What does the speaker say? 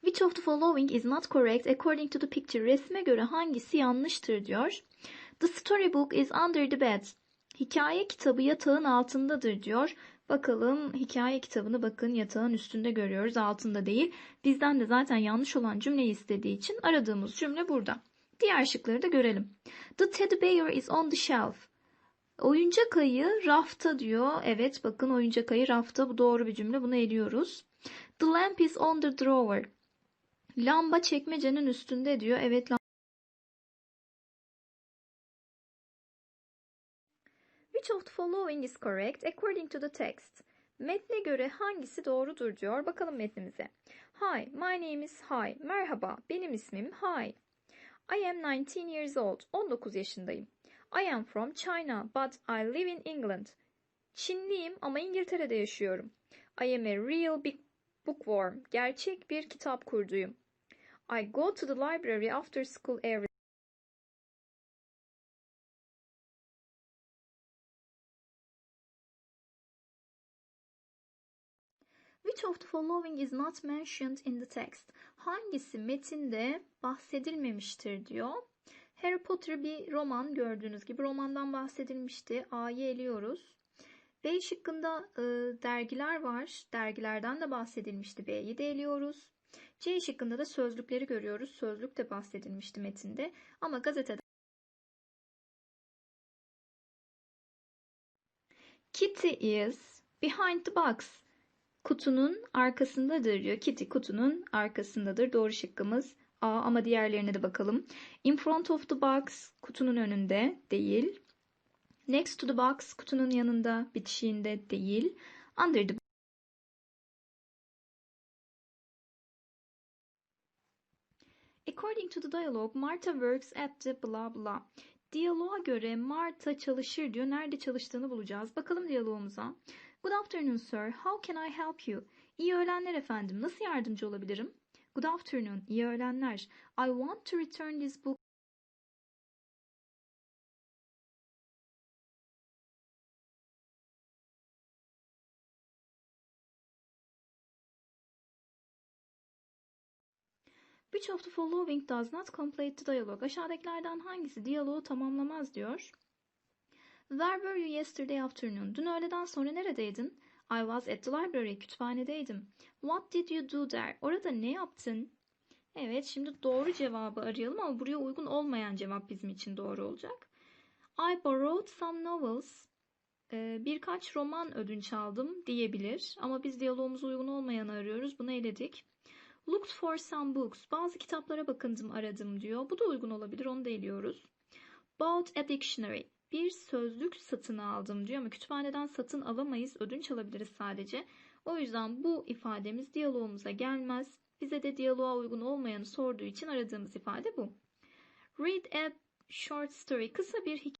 Which of the following is not correct according to the picture? Resme göre hangisi yanlıştır diyor. The storybook is under the bed. Hikaye kitabı yatağın altındadır diyor. Bakalım hikaye kitabını bakın yatağın üstünde görüyoruz altında değil. Bizden de zaten yanlış olan cümleyi istediği için aradığımız cümle burada. Diğer şıkları da görelim. The teddy bear is on the shelf. Oyuncak ayı rafta diyor. Evet bakın oyuncak ayı rafta. Bu doğru bir cümle. Bunu eliyoruz. The lamp is on the drawer. Lamba çekmecenin üstünde diyor. Evet lamba. Which of the following is correct according to the text? Metne göre hangisi doğrudur diyor. Bakalım metnimize. Hi, my name is Hi. Merhaba, benim ismim Hi. I am 19 years old. 19 yaşındayım. I am from China, but I live in England. Çinliyim ama İngiltere'de yaşıyorum. I am a real big bookworm. Gerçek bir kitap kurduyum. I go to the library after school every Which of the following is not mentioned in the text? Hangisi metinde bahsedilmemiştir diyor. Harry Potter bir roman gördüğünüz gibi romandan bahsedilmişti. A'yı eliyoruz. B şıkkında e, dergiler var. Dergilerden de bahsedilmişti. B'yi de eliyoruz. C şıkkında da sözlükleri görüyoruz. Sözlük de bahsedilmişti metinde. Ama gazetede Kitty is behind the box. Kutunun arkasındadır diyor. Kitty kutunun arkasındadır. Doğru şıkkımız A ama diğerlerine de bakalım. In front of the box kutunun önünde değil. Next to the box kutunun yanında bitişiğinde değil. Under the According to the dialogue, Martha works at the blah blah. Diyaloğa göre Martha çalışır diyor. Nerede çalıştığını bulacağız. Bakalım diyalogumuza. Good afternoon sir. How can I help you? İyi öğlenler efendim. Nasıl yardımcı olabilirim? Good afternoon. İyi öğlenler. I want to return this book. Which of the following does not complete the dialogue? Aşağıdakilerden hangisi diyaloğu tamamlamaz diyor. Where were you yesterday afternoon? Dün öğleden sonra neredeydin? I was at the library. Kütüphanedeydim. What did you do there? Orada ne yaptın? Evet, şimdi doğru cevabı arayalım ama buraya uygun olmayan cevap bizim için doğru olacak. I borrowed some novels. Ee, birkaç roman ödünç aldım diyebilir. Ama biz diyalogumuza uygun olmayanı arıyoruz. Bunu eledik. Looked for some books. Bazı kitaplara bakındım aradım diyor. Bu da uygun olabilir. Onu da eliyoruz. Bought a dictionary. Bir sözlük satın aldım diyor ama kütüphaneden satın alamayız. Ödünç alabiliriz sadece. O yüzden bu ifademiz diyalogumuza gelmez. Bize de diyaloğa uygun olmayanı sorduğu için aradığımız ifade bu. Read a short story. Kısa bir hikaye.